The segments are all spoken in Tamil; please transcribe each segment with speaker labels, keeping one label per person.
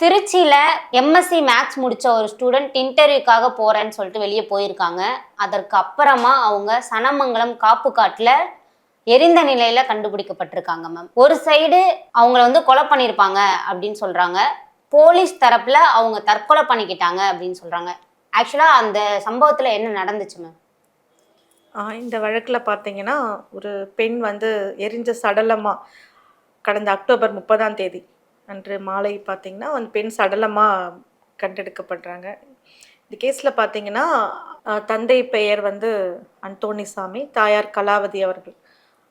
Speaker 1: திருச்சியில் எம்எஸ்சி மேக்ஸ் முடித்த ஒரு ஸ்டூடெண்ட் இன்டர்வியூக்காக போகிறேன்னு சொல்லிட்டு வெளியே போயிருக்காங்க. அதற்கு அப்புறமா அவங்க சனமங்கலம் காப்பு எரிந்த நிலையில் கண்டுபிடிக்கப்பட்டிருக்காங்க மேம் ஒரு சைடு அவங்கள வந்து கொலை பண்ணியிருப்பாங்க அப்படின்னு சொல்கிறாங்க போலீஸ் தரப்பில் அவங்க தற்கொலை பண்ணிக்கிட்டாங்க அப்படின்னு சொல்கிறாங்க ஆக்சுவலாக அந்த சம்பவத்தில் என்ன நடந்துச்சு மேம்
Speaker 2: இந்த வழக்கில் பார்த்தீங்கன்னா ஒரு பெண் வந்து எரிஞ்ச சடலமாக கடந்த அக்டோபர் முப்பதாம் தேதி அன்று மாலை பார்த்திங்கன்னா அந்த பெண் சடலமாக கண்டெடுக்கப்படுறாங்க. இந்த கேஸில் பார்த்தீங்கன்னா தந்தை பெயர் வந்து அந்தோனிசாமி தாயார் கலாவதி அவர்கள்.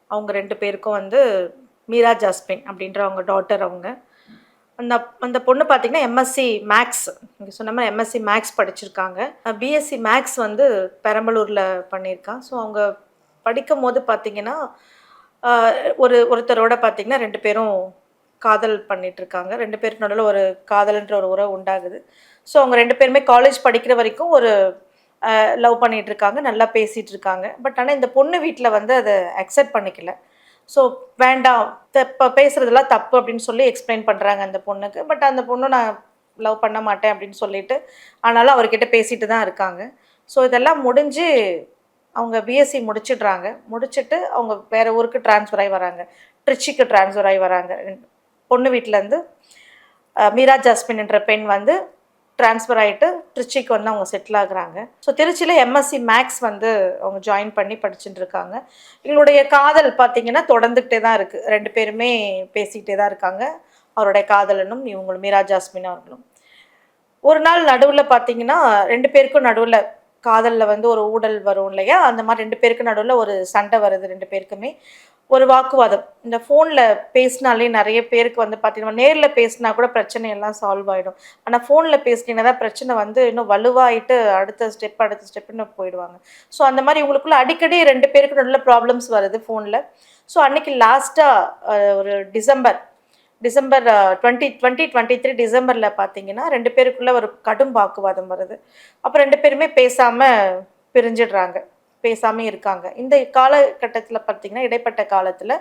Speaker 2: அவங்க ரெண்டு பேருக்கும் வந்து மீரா ஜாஸ்மின் அப்படின்ற அவங்க டாட்டர் அவங்க. அந்த அந்த பொண்ணு பார்த்தீங்கன்னா எம்எஸ்சி மேக்ஸ் நீங்கள் சொன்ன மாதிரி எம்எஸ்சி மேக்ஸ் படிச்சிருக்காங்க. பிஎஸ்சி மேக்ஸ் வந்து பெரம்பலூரில் பண்ணியிருக்கான் ஸோ அவங்க படிக்கும் போது பார்த்தீங்கன்னா ஒரு ஒருத்தரோட பார்த்தீங்கன்னா ரெண்டு பேரும் காதல் பண்ணிட்டு இருக்காங்க ரெண்டு பேருக்கு நடுவில் ஒரு காதல்ன்ற ஒரு உறவு உண்டாகுது. ஸோ அவங்க ரெண்டு பேருமே காலேஜ் படிக்கிற வரைக்கும் ஒரு லவ் பண்ணிட்டு இருக்காங்க நல்லா பேசிட்டு இருக்காங்க பட் ஆனால் இந்த பொண்ணு வீட்டில் வந்து அதை அக்செப்ட் பண்ணிக்கல. ஸோ வேண்டாம். இப்போ பேசுறதெல்லாம் தப்பு அப்படின்னு சொல்லி எக்ஸ்பிளைன் பண்ணுறாங்க அந்த பொண்ணுக்கு. பட் அந்த பொண்ணு நான் லவ் பண்ண மாட்டேன் அப்படின்னு சொல்லிட்டு ஆனாலும் அவர்கிட்ட பேசிட்டு தான் இருக்காங்க. ஸோ இதெல்லாம் முடிஞ்சு அவங்க பிஎஸ்சி முடிச்சிடுறாங்க. முடிச்சுட்டு அவங்க வேறு ஊருக்கு ட்ரான்ஸ்ஃபர் ஆகி வராங்க. ட்ரிச்சிக்கு ட்ரான்ஸ்ஃபர் ஆகி வராங்க. பொண்ணு வீட்டிலேருந்து மீரா ஜாஸ்மின் என்ற பெண் வந்து ட்ரான்ஸ்ஃபர் ஆகிட்டு திருச்சிக்கு வந்து அவங்க செட்டில் ஆகுறாங்க. ஸோ திருச்சியில் எம்எஸ்சி மேக்ஸ் வந்து அவங்க ஜாயின் பண்ணி படிச்சுட்டு இருக்காங்க எங்களுடைய காதல் பார்த்தீங்கன்னா தொடர்ந்துக்கிட்டே தான் இருக்குது ரெண்டு பேருமே பேசிக்கிட்டே தான் இருக்காங்க. அவருடைய காதலனும் இவங்களும் மீரா ஜாஸ்மின் அவர்களும். ஒரு நாள் நடுவில் பார்த்தீங்கன்னா ரெண்டு பேருக்கும் நடுவில் காதலில் வந்து ஒரு ஊடல் வரும் இல்லையா? அந்த மாதிரி ரெண்டு பேருக்கு நடுவில் ஒரு சண்டை வருது ரெண்டு பேருக்குமே. ஒரு வாக்குவாதம். இந்த ஃபோனில் பேசினாலே நிறைய பேருக்கு வந்து பார்த்தீங்கன்னா நேரில் பேசினா கூட பிரச்சனை எல்லாம் சால்வ் ஆகிடும் ஆனால் ஃபோனில் பேசினீங்கன்னா தான் பிரச்சனை வந்து இன்னும் வலுவாயிட்டு அடுத்த ஸ்டெப் அடுத்த ஸ்டெப்னு போயிடுவாங்க. ஸோ அந்த மாதிரி இவங்களுக்குள்ள அடிக்கடி ரெண்டு பேருக்கு நல்ல ப்ராப்ளம்ஸ் வருது ஃபோனில் ஸோ அன்னைக்கு லாஸ்ட்டாக ஒரு December December twenty twenty twenty three டிசம்பரில் பார்த்தீங்கன்னா ரெண்டு பேருக்குள்ளே ஒரு கடும் வாக்குவாதம் வருது. அப்போ ரெண்டு பேருமே பேசாமல் பிரிஞ்சிடுறாங்க. பேசாமே இருக்காங்க. இந்த காலகட்டத்தில் பார்த்தீங்கன்னா இடைப்பட்ட காலத்தில்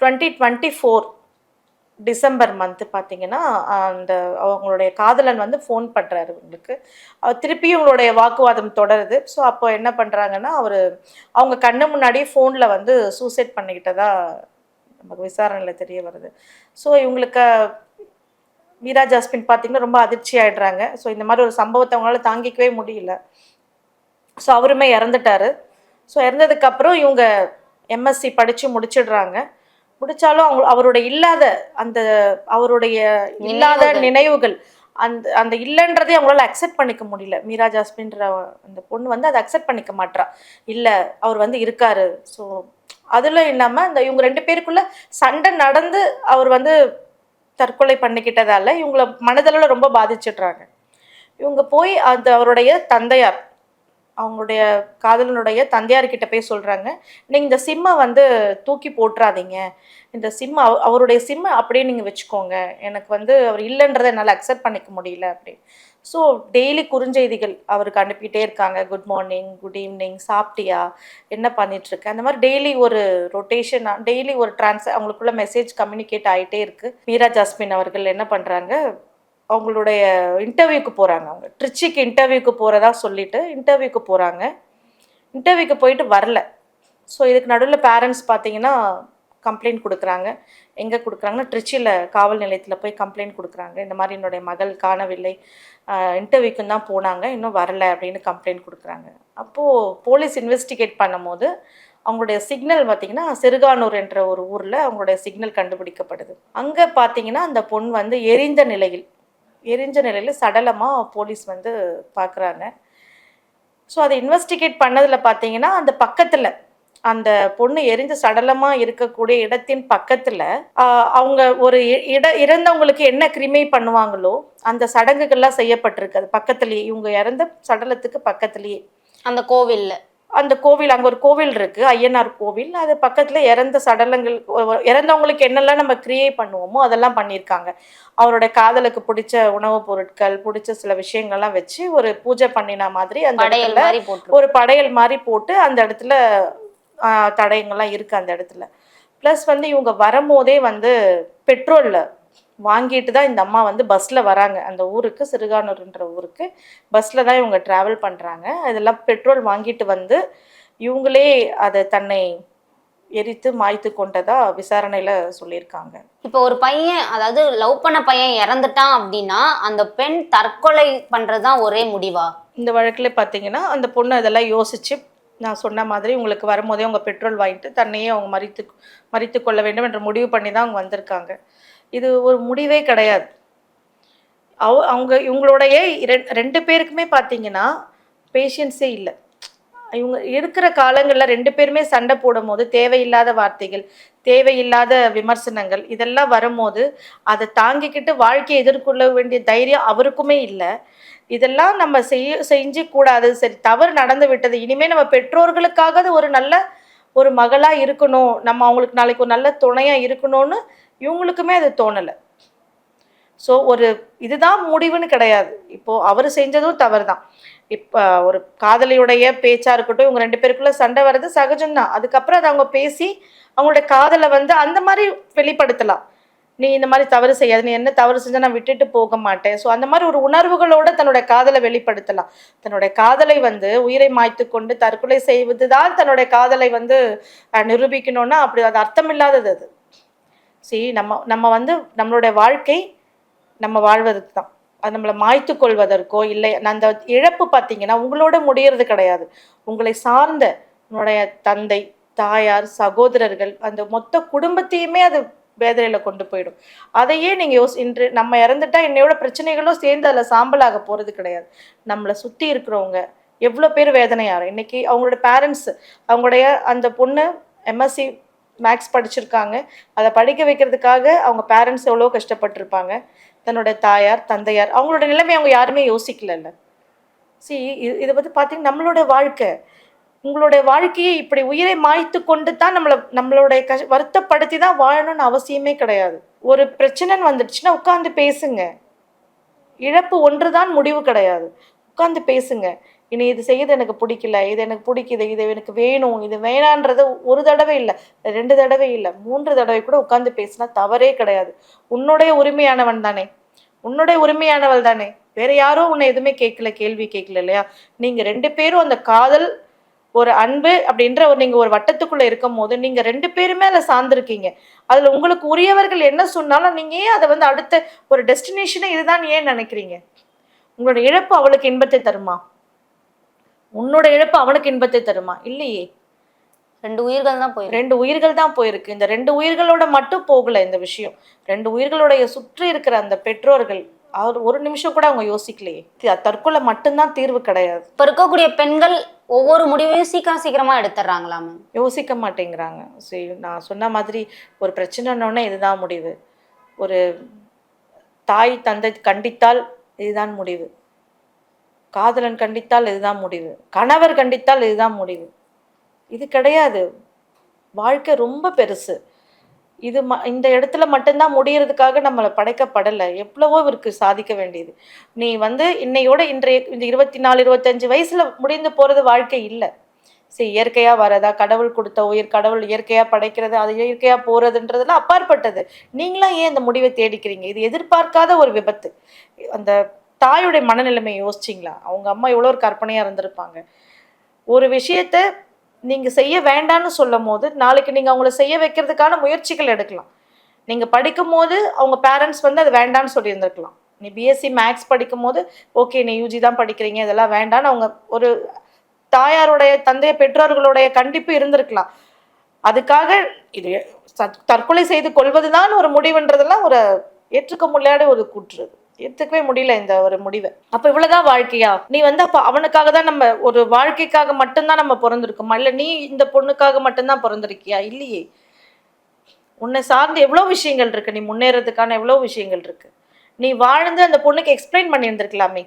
Speaker 2: twenty twenty four December month பார்த்தீங்கன்னா அந்த அவங்களுடைய காதலன் வந்து ஃபோன் பண்ணுறாரு உங்களுக்கு அவர் திருப்பியும் இவங்களுடைய வாக்குவாதம் தொடருது. ஸோ அப்போ என்ன பண்ணுறாங்கன்னா அவர் அவங்க கண்ணு முன்னாடியே ஃபோனில் வந்து சூசைட் பண்ணிக்கிட்டதா நமக்கு விசாரணையில் தெரிய வருது. ஸோ இவங்களுக்கு மீரா ஜாஸ்மின் பார்த்தீங்கன்னா ரொம்ப அதிர்ச்சி ஆயிடுறாங்க. ஸோ இந்த மாதிரி ஒரு சம்பவத்தை அவங்களால தாங்கிக்கவே முடியல. ஸோ அவருமே இறந்துட்டாரு. ஸோ இறந்ததுக்கப்புறம் இவங்க எம்எஸ்சி படித்து முடிச்சிடுறாங்க. முடிச்சாலும் அவங்க அவருடைய இல்லாத அந்த அவருடைய இல்லாத
Speaker 1: நினைவுகள்.
Speaker 2: நினைவுகள் அந்த அந்த இல்லைன்றதே அவங்களால அக்செப்ட் பண்ணிக்க முடியல. மீரா ஜாஸ்மின்ற அந்த பொண்ணு வந்து அதை அக்செப்ட் பண்ணிக்க மாட்றா. இல்லை அவர் வந்து இருக்காரு. ஸோ அதில் இல்லாமல் இந்த இவங்க ரெண்டு பேருக்குள்ள சண்டை நடந்து அவர் வந்து தற்கொலை பண்ணிக்கிட்டதால இவங்கள மனதளவில் ரொம்ப பாதிச்சிடுறாங்க. இவங்க போய் அந்த அவருடைய தந்தையார் அவங்களுடைய காதலனுடைய தந்தையார்கிட்ட போய் சொல்கிறாங்க நீங்கள் இந்த சிம்மை வந்து தூக்கி போட்டுறாதீங்க. இந்த சிம் அவருடைய சிம்மை அப்படியே நீங்கள் வச்சுக்கோங்க. எனக்கு வந்து அவர் இல்லைன்றதை என்னால் அக்செப்ட் பண்ணிக்க முடியல அப்படி ஸோ டெய்லி குறுஞ்செய்திகள் அவருக்கு அனுப்பிட்டே இருக்காங்க. குட் மார்னிங் குட் ஈவினிங் சாப்பிட்டியா? என்ன பண்ணிட்டு அந்த மாதிரி டெய்லி ஒரு ரொட்டேஷன் டெய்லி ஒரு ட்ரான்ஸ் அவங்களுக்குள்ள மெசேஜ் கம்யூனிகேட் ஆகிட்டே இருக்குது மீரா ஜாஸ்மின் அவர்கள் என்ன பண்ணுறாங்க அவங்களுடைய இன்டர்வியூக்கு போகிறாங்க அவங்க. ட்ரிச்சிக்கு இன்டர்வியூக்கு போகிறதா சொல்லிட்டு இன்டர்வியூக்கு போகிறாங்க இன்டர்வியூக்கு போயிட்டு வரல. ஸோ இதுக்கு நடுவில் பேரண்ட்ஸ் பார்த்தீங்கன்னா கம்ப்ளைண்ட் கொடுக்குறாங்க. எங்கே கொடுக்குறாங்கன்னா ட்ரிச்சியில் காவல் நிலையத்தில் போய் கம்ப்ளைண்ட் கொடுக்குறாங்க. இந்த மாதிரி என்னுடைய மகள் காணவில்லை. இன்டர்வியூக்கு தான் போனாங்க. இன்னும் வரல அப்படின்னு கம்ப்ளைண்ட் கொடுக்குறாங்க. அப்போது போலீஸ் இன்வெஸ்டிகேட் பண்ணும்போது அவங்களுடைய சிக்னல் பார்த்தீங்கன்னா சிறுகானூர் என்ற ஒரு ஊரில் அவங்களுடைய சிக்னல் கண்டுபிடிக்கப்படுது. அங்கே பார்த்தீங்கன்னா அந்த பொண் வந்து எரிந்த நிலையில் எரிஞ்ச நிலையில் சடலமாக போலீஸ் வந்து பார்க்குறாங்க ஸோ அதை இன்வெஸ்டிகேட் பண்ணதில் பார்த்தீங்கன்னா அந்த பக்கத்தில் அந்த பொண்ணு எரிஞ்ச சடலமாக இருக்கக்கூடிய இடத்தின் பக்கத்தில் அவங்க ஒரு இட இறந்தவங்களுக்கு என்ன கிரிமை பண்ணுவாங்களோ அந்த சடங்குகள்லாம் செய்யப்பட்டிருக்கு. அது பக்கத்துலேயே இவங்க இறந்த சடலத்துக்கு பக்கத்துலேயே.
Speaker 1: அந்த கோவிலில்.
Speaker 2: அந்த கோவில் அங்கே ஒரு கோவில் இருக்கு ஐயனார் கோவில். அது பக்கத்தில் இறந்த சடலங்கள் இறந்தவங்களுக்கு என்னெல்லாம் நம்ம கிரியேட் பண்ணுவோமோ அதெல்லாம் பண்ணியிருக்காங்க. அவருடைய காதலுக்கு பிடிச்ச உணவுப் பொருட்கள் பிடிச்ச சில விஷயங்கள்லாம் வச்சு ஒரு பூஜை பண்ணின மாதிரி அந்த இடத்துல ஒரு படையல் மாதிரி போட்டு அந்த இடத்துல தடயங்கள்லாம் இருக்கு அந்த இடத்துல. ப்ளஸ் வந்து இவங்க வரும்போதே வந்து பெட்ரோலில் வாங்கிட்டு தான் இந்த அம்மா வந்து பஸ்ஸில் வராங்க. அந்த ஊருக்கு சிறுகானூர்ன்ற ஊருக்கு. பஸ்ஸில் தான் இவங்க ட்ராவல் பண்ணுறாங்க அதெல்லாம் பெட்ரோல் வாங்கிட்டு வந்து இவங்களே அதை தன்னை எரித்து மாய்த்து கொண்டதா விசாரணையில் சொல்லியிருக்காங்க.
Speaker 1: இப்போ ஒரு பையன் அதாவது லவ் பண்ண பையன் இறந்துட்டான் அப்படின்னா அந்த பெண் தற்கொலை பண்றதுதான் ஒரே முடிவா?
Speaker 2: இந்த வழக்கில் பார்த்தீங்கன்னா அந்த பொண்ணு அதெல்லாம் யோசிச்சு நான் சொன்ன மாதிரி உங்களுக்கு வரும்போதே அவங்க பெட்ரோல் வாங்கிட்டு தன்னையே அவங்க மறித்து மறித்து கொள்ள வேண்டும் என்ற முடிவு பண்ணி தான் அவங்க வந்திருக்காங்க. இது ஒரு முடிவே கிடையாது. அவ அவங்க இவங்களுடைய ரெண்டு பேருக்குமே பார்த்தீங்கன்னா பேஷன்ஸே இல்லை. இவங்க இருக்கிற காலங்களில் ரெண்டு பேருமே சண்டை போடும்போது தேவையில்லாத வார்த்தைகள் தேவையில்லாத விமர்சனங்கள் இதெல்லாம் வரும்போது அதை தாங்கிக்கிட்டு வாழ்க்கையை எதிர்கொள்ள வேண்டிய தைரியம் அவருக்குமே இல்லை. இதெல்லாம் நம்ம செய்ய செஞ்சு கூடாது. சரி தவறு நடந்து விட்டது. இனிமேல் நம்ம பெற்றோர்களுக்காக ஒரு நல்ல ஒரு மகளாக இருக்கணும் நம்ம அவங்களுக்கு நாளைக்கு ஒரு நல்ல துணையாக இருக்கணும்னு இவங்களுக்குமே அது தோணலை. ஸோ ஒரு இதுதான் முடிவுன்னு கிடையாது. இப்போது அவர் செஞ்சதும் தவறு தான் இப்போ ஒரு காதலியுடைய பேச்சாக இருக்கட்டும் இவங்க ரெண்டு பேருக்குள்ளே சண்டை வர்றது சகஜம்தான். அதுக்கப்புறம் அதை அவங்க பேசி அவங்களுடைய காதலை வந்து அந்த மாதிரி வெளிப்படுத்தலாம். நீ இந்த மாதிரி தவறு செய்யாது நீ என்ன தவறு செஞ்சால் நான் விட்டுட்டு போக மாட்டேன். ஸோ அந்த மாதிரி ஒரு உணர்வுகளோட தன்னுடைய காதலை வெளிப்படுத்தலாம். தன்னுடைய காதலை வந்து உயிரை மாய்த்து கொண்டு தற்கொலை செய்வதுதான் தன்னுடைய காதலை வந்து நிரூபிக்கணும்னா அப்படி அது அர்த்தமில்லாதது அது. சரி நம்ம நம்ம வந்து நம்மளுடைய வாழ்க்கை நம்ம வாழ்வதற்கு தான். அது நம்மளை மாய்த்து கொள்வதற்கோ இல்லை அந்த இழப்பு பார்த்தீங்கன்னா உங்களோட முடியறது கிடையாது. உங்களை சார்ந்த உன்னுடைய தந்தை தாயார் சகோதரர்கள் அந்த மொத்த குடும்பத்தையுமே அது வேதனையில் கொண்டு போயிடும். அதையே நீங்கள் யோசி இன்று நம்ம இறந்துட்டா என்னையோட பிரச்சனைகளும் சேர்ந்து அதில் சாம்பலாக போகிறது கிடையாது. நம்மளை சுற்றி இருக்கிறவங்க எவ்வளோ பேர் வேதனையாரு. இன்றைக்கி அவங்களோட பேரண்ட்ஸ் அவங்களுடைய அந்த பொண்ணு எம்எஸ்சி மேக்ஸ் படிச்சிருக்காங்க. அதை படிக்க வைக்கிறதுக்காக அவங்க பேரண்ட்ஸ் எவ்வளோ கஷ்டப்பட்டிருப்பாங்க. தன்னோட தாயார் தந்தையார் அவங்களோட நிலைமை அவங்க யாருமே யோசிக்கலல்ல. சி இதை பற்றி பார்த்தீங்கன்னா நம்மளோட வாழ்க்கை உங்களுடைய வாழ்க்கையை இப்படி உயிரை மாய்த்து கொண்டு தான் நம்மளை நம்மளுடைய கஷ் வருத்தப்படுத்தி தான் வாழணும்னு அவசியமே கிடையாது. ஒரு பிரச்சனைன்னு வந்துடுச்சுன்னா உட்காந்து பேசுங்க. இழப்பு ஒன்று தான் முடிவு கிடையாது. உட்காந்து பேசுங்க. இனி இது செய்யறது எனக்கு பிடிக்கல இது எனக்கு பிடிக்குது இது எனக்கு வேணும் இது வேணான்றது ஒரு தடவை இல்லை ரெண்டு தடவை இல்லை மூன்று தடவை கூட உட்காந்து பேசினா தவறே கிடையாது. உன்னுடைய உரிமையானவன் தானே. உன்னுடைய உரிமையானவள் தானே. வேற யாரோ உன்னை எதுவுமே கேட்கல கேள்வி கேட்கல இல்லையா? நீங்கள் ரெண்டு பேரும் அந்த காதல் ஒரு அன்பு அப்படின்ற ஒரு நீங்க ஒரு வட்டத்துக்குள்ள இருக்கும் போது நீங்க ரெண்டு பேருமே அதில் சார்ந்திருக்கீங்க. அதுல உங்களுக்கு உரியவர்கள் என்ன சொன்னாலும் நீங்க ஏன் அதை வந்து அடுத்த ஒரு டெஸ்டினேஷனை இதுதான் ஏன் நினைக்கிறீங்க? உங்களோட இழப்பு அவளுக்கு இன்பத்தை தருமா? உன்னோட இழப்பு அவனுக்கு இன்பத்தை தருமா? இல்லையே.
Speaker 1: ரெண்டு உயிர்கள் தான் போயிருக்கு.
Speaker 2: ரெண்டு உயிர்கள் தான் போயிருக்கு. இந்த ரெண்டு உயிர்களோட மட்டும் போகல இந்த விஷயம். ரெண்டு உயிர்களுடைய சுற்றி இருக்கிற அந்த பெற்றோர்கள் அவர் ஒரு நிமிஷம் கூட அவங்க யோசிக்கலையே. தற்கொலை மட்டும்தான் தீர்வு கிடையாது.
Speaker 1: இப்ப இருக்கக்கூடிய பெண்கள் ஒவ்வொரு முடிவையும் சீக்கிரம் சீக்கிரமா எடுத்துடுறாங்களா மேம்
Speaker 2: யோசிக்க மாட்டேங்கிறாங்க. சரி நான் சொன்ன மாதிரி ஒரு பிரச்சனைன்னொன்னே இதுதான் முடிவு. ஒரு தாய் தந்தை கண்டித்தால் இதுதான் முடிவு. காதலன் கண்டித்தால் இதுதான் முடிவு. கணவர் கண்டித்தால் இதுதான் முடிவு. இது கிடையாது. வாழ்க்கை ரொம்ப பெருசு. இது ம இந்த இடத்துல மட்டும்தான் முடியறதுக்காக நம்மளை படைக்கப்படலை. எவ்வளவோ இவருக்கு சாதிக்க வேண்டியது. நீ வந்து இன்னையோட இன்றைய இந்த இருபத்தி நாலு இருபத்தஞ்சு வயசில் முடிந்து போகிறது வாழ்க்கை இல்லை. சரி இயற்கையாக வரதா கடவுள் கொடுத்த உயிர் கடவுள் இயற்கையாக படைக்கிறது அது இயற்கையாக போகிறதுன்றதுலாம் அப்பாற்பட்டது. நீங்களாம் ஏன் இந்த முடிவை தேடிக்கிறீங்க? இது எதிர்பார்க்காத ஒரு விபத்து. அந்த தாயுடைய மனநிலைமை யோசிச்சிங்களா? அவங்க அம்மா எவ்வளோ ஒரு கற்பனையாக இருந்திருப்பாங்க. ஒரு விஷயத்த நீங்கள் செய்ய வேண்டாம்னு சொல்லும் போது நாளைக்கு நீங்கள் அவங்கள செய்ய வைக்கிறதுக்கான முயற்சிகள் எடுக்கலாம். நீங்கள் படிக்கும் போது அவங்க பேரண்ட்ஸ் வந்து அது வேண்டாம்னு சொல்லியிருந்துருக்கலாம். நீ பிஎஸ்சி மேக்ஸ் படிக்கும் போது ஓகே நீ யூஜி தான் படிக்கிறீங்க இதெல்லாம் வேண்டாம்னு அவங்க ஒரு தாயாருடைய தந்தைய பெற்றோர்களுடைய கண்டிப்பு இருந்திருக்கலாம். அதுக்காக இது தற்கொலை செய்து கொள்வதுதான் ஒரு முடிவுன்றதெல்லாம் ஒரு ஏற்றுக்க முடியாத ஒரு கூற்று ஏற்றுக்கவே முடியல இந்த ஒரு முடிவை. அப்போ இவ்வளோதான் வாழ்க்கையா? நீ வந்து அப்போ அவனுக்காக தான் நம்ம ஒரு வாழ்க்கைக்காக மட்டும்தான் நம்ம பிறந்திருக்கோமா? இல்லை நீ இந்த பொண்ணுக்காக மட்டும்தான் பிறந்திருக்கியா? இல்லையே. உன்னை சார்ந்து எவ்வளோ விஷயங்கள் இருக்குது நீ முன்னேறதுக்கான எவ்வளோ விஷயங்கள் இருக்குது நீ வாழ்ந்து அந்த பொண்ணுக்கு எக்ஸ்பிளைன் பண்ணியிருந்திருக்கலாமே.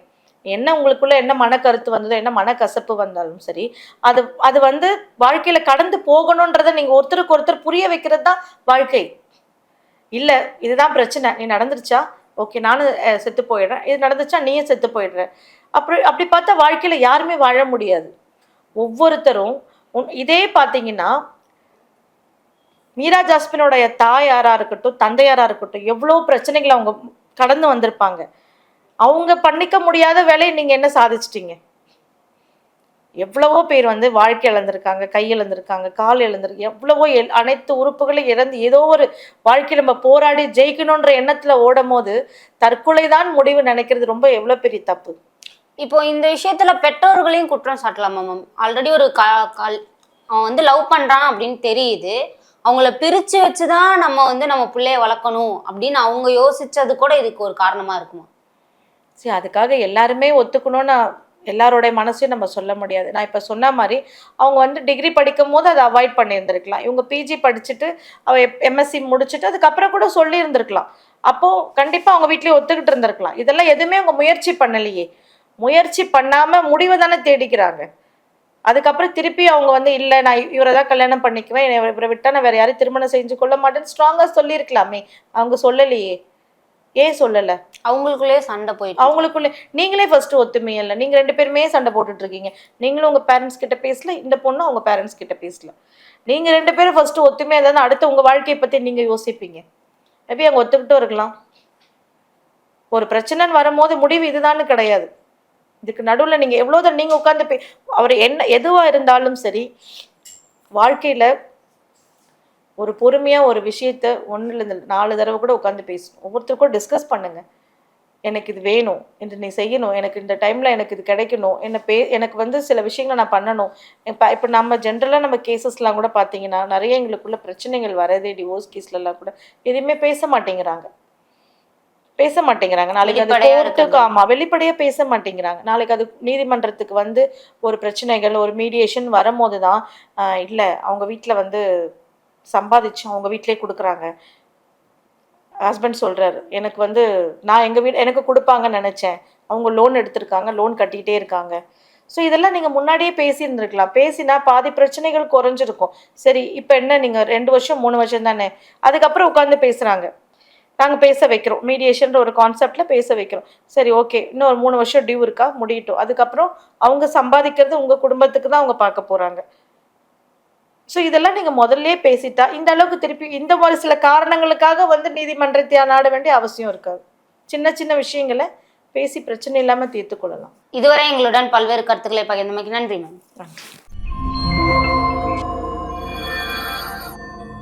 Speaker 2: என்ன உங்களுக்குள்ள என்ன மனக்கருத்து வந்ததோ என்ன மனக்கசப்பு வந்தாலும் சரி அது அது வந்து வாழ்க்கையில் கடந்து போகணுன்றதை நீங்கள் ஒருத்தருக்கு ஒருத்தர் புரிய வைக்கிறது தான் வாழ்க்கை. இல்லை இதுதான் பிரச்சனை. நீ நடந்துருச்சா? ஓகே நானும் செத்து போயிடுறேன். இது நடந்துச்சா நீயும் செத்து போயிடுற. அப்படி அப்படி பார்த்தா வாழ்க்கையில் யாருமே வாழ முடியாது. ஒவ்வொருத்தரும் உன்- இதே பார்த்தீங்கன்னா மீரா ஜாஸ்மினோடைய தாயாராக இருக்கட்டும் தந்தையாராக இருக்கட்டும் எவ்வளோ பிரச்சனைகளை அவங்க கடந்து வந்திருப்பாங்க. அவங்க பண்ணிக்க முடியாத வேலையை நீங்கள் என்ன சாதிச்சிட்டீங்க? எவ்வளவோ பேர் வந்து வாழ்க்கை இழந்திருக்காங்க கை இழந்திருக்காங்க கால் இழந்திருக்கு எவ்வளவோ எல்- அனைத்து உறுப்புகளும் இழந்து ஏதோ ஒரு வாழ்க்கை நம்ம போராடி ஜெயிக்கணுன்ற எண்ணத்துல ஓடும் போது தற்கொலை தான் முடிவு நினைக்கிறது ரொம்ப எவ்வளவு பெரிய தப்பு.
Speaker 1: இப்போ இந்த விஷயத்துல பெற்றோர்களையும் குற்றம் சாட்டலாமா மேம் ஆல்ரெடி ஒரு க கல் அவன் வந்து லவ் பண்றான் அப்படின்னு தெரியுது. அவங்கள பிரிச்சு வச்சுதான் நம்ம வந்து நம்ம பிள்ளைய வளர்க்கணும் அப்படின்னு அவங்க யோசிச்சது கூட இதுக்கு ஒரு காரணமா இருக்குமா?
Speaker 2: சரி அதுக்காக எல்லாருமே ஒத்துக்கணும்னு எல்லாரோடைய மனசையும் நம்ம சொல்ல முடியாது. நான் இப்போ சொன்ன மாதிரி அவங்க வந்து டிகிரி படிக்கும் போது அதை அவாய்ட் பண்ணியிருந்திருக்கலாம். இவங்க பிஜி படிச்சுட்டு அவ எம்எஸ்சி முடிச்சுட்டு அதுக்கப்புறம் கூட சொல்லியிருந்திருக்கலாம். அப்போது கண்டிப்பாக அவங்க வீட்லேயே ஒத்துக்கிட்டு இருந்திருக்கலாம். இதெல்லாம் எதுவுமே அவங்க முயற்சி பண்ணலையே. முயற்சி பண்ணாமல் முடிவை தானே தேடிக்கிறாங்க. அதுக்கப்புறம் திருப்பி அவங்க வந்து இல்லை நான் இவரை தான் கல்யாணம் பண்ணிக்குவேன். என்னை இவரை விட்டா நான் வேறு யாரையும் திருமணம் செஞ்சு கொள்ள மாட்டேன்னு ஸ்ட்ராங்காக சொல்லியிருக்கலாமே. அவங்க சொல்லலையே. ஏன் சொல்லலை?
Speaker 1: அவங்களுக்குள்ளேயே சண்டை போயிட்டு
Speaker 2: அவங்களுக்குள்ள நீங்களே ஃபர்ஸ்ட் ஒத்துமை இல்லை நீங்க ரெண்டு பேருமே சண்டை போட்டுட்டு இருக்கீங்க நீங்களும் உங்க பேரண்ட்ஸ் கிட்ட பேசல இந்த பொண்ணு அவங்க பேரண்ட்ஸ் கிட்ட பேசல. நீங்க ரெண்டு பேரும் ஃபர்ஸ்ட் ஒத்துமையா இருந்தா அடுத்து உங்க வாழ்க்கையை பத்தி நீங்க யோசிப்பீங்க. மேபி அவங்க ஒத்துக்கிட்டும் இருக்கலாம். ஒரு பிரச்சனைன்னு வரும்போது முடிவு இதுதான்னு கிடையாது. இதுக்கு நடுவுல நீங்க எவ்வளவு தூரம் நீங்க உட்காந்து அவர் என்ன எதுவா இருந்தாலும் சரி வாழ்க்கையில ஒரு பொறுமையா ஒரு விஷயத்த ஒண்ணுல இருந்து நாலு தடவை கூட உட்காந்து பேசணும். ஒவ்வொருத்தருக்கும் டிஸ்கஸ் பண்ணுங்க. எனக்கு இது வேணும் என்று நீ செய்யணும் எனக்கு இந்த டைம்ல எனக்கு இது கிடைக்கணும் என்ன பே எனக்கு வந்து சில விஷயங்களை நான் பண்ணணும். இப்போ இப்போ நம்ம ஜென்ரலாக நம்ம கேசஸ்லாம் கூட பார்த்தீங்கன்னா நிறைய எங்களுக்குள்ள பிரச்சனைகள் வரதே டிவோர்ஸ் கேஸ்லலாம் கூட எதுவுமே பேச மாட்டேங்கிறாங்க. பேச மாட்டேங்கிறாங்க. நாளைக்கு அது கோர்ட்டுக்கு
Speaker 1: இருக்கிறது.
Speaker 2: ஆமா வெளிப்படையா பேச மாட்டேங்கிறாங்க. நாளைக்கு அது நீதிமன்றத்துக்கு வந்து ஒரு பிரச்சனைகள் ஒரு மீடியேஷன் வரும்போது தான் இல்ல அவங்க வீட்ல வந்து சம்பாதிச்சு அவங்க வீட்டிலே கொடுக்குறாங்க. ஹஸ்பண்ட் சொல்கிறாரு எனக்கு வந்து நான் எங்கள் வீடு எனக்கு கொடுப்பாங்கன்னு நினச்சேன். அவங்க லோன் எடுத்திருக்காங்க லோன் கட்டிக்கிட்டே இருக்காங்க. ஸோ இதெல்லாம் நீங்கள் முன்னாடியே பேசியிருந்துருக்கலாம். பேசினா பாதி பிரச்சனைகள் குறைஞ்சிருக்கும். சரி இப்போ என்ன? நீங்கள் ரெண்டு வருஷம் மூணு வருஷம் தானே? அதுக்கப்புறம் உட்காந்து பேசுகிறாங்க நாங்கள் பேச வைக்கிறோம். மீடியேஷன்ற ஒரு கான்செப்டில் பேச வைக்கிறோம். சரி ஓகே இன்னும் ஒரு மூணு வருஷம் டியூ இருக்கா? முடியட்டும். அதுக்கப்புறம் அவங்க சம்பாதிக்கிறது உங்கள் குடும்பத்துக்கு தான் அவங்க பார்க்க போகிறாங்க ஸோ இதெல்லாம் நீங்க முதல்லயே பேசிட்டா இந்த அளவுக்கு திருப்பி இந்த மாதிரி சில காரணங்களுக்காக வந்து நீதிமன்றத்தை நாட வேண்டிய அவசியம் இருக்காது. சின்ன சின்ன விஷயங்களை பேசி பிரச்சனை இல்லாம தீர்த்து கொள்ளலாம்.
Speaker 1: இதுவரை எங்களுடன் பல்வேறு கருத்துக்களை பகிர்ந்தமைக்கு நன்றி மேம்.
Speaker 2: நன்றி.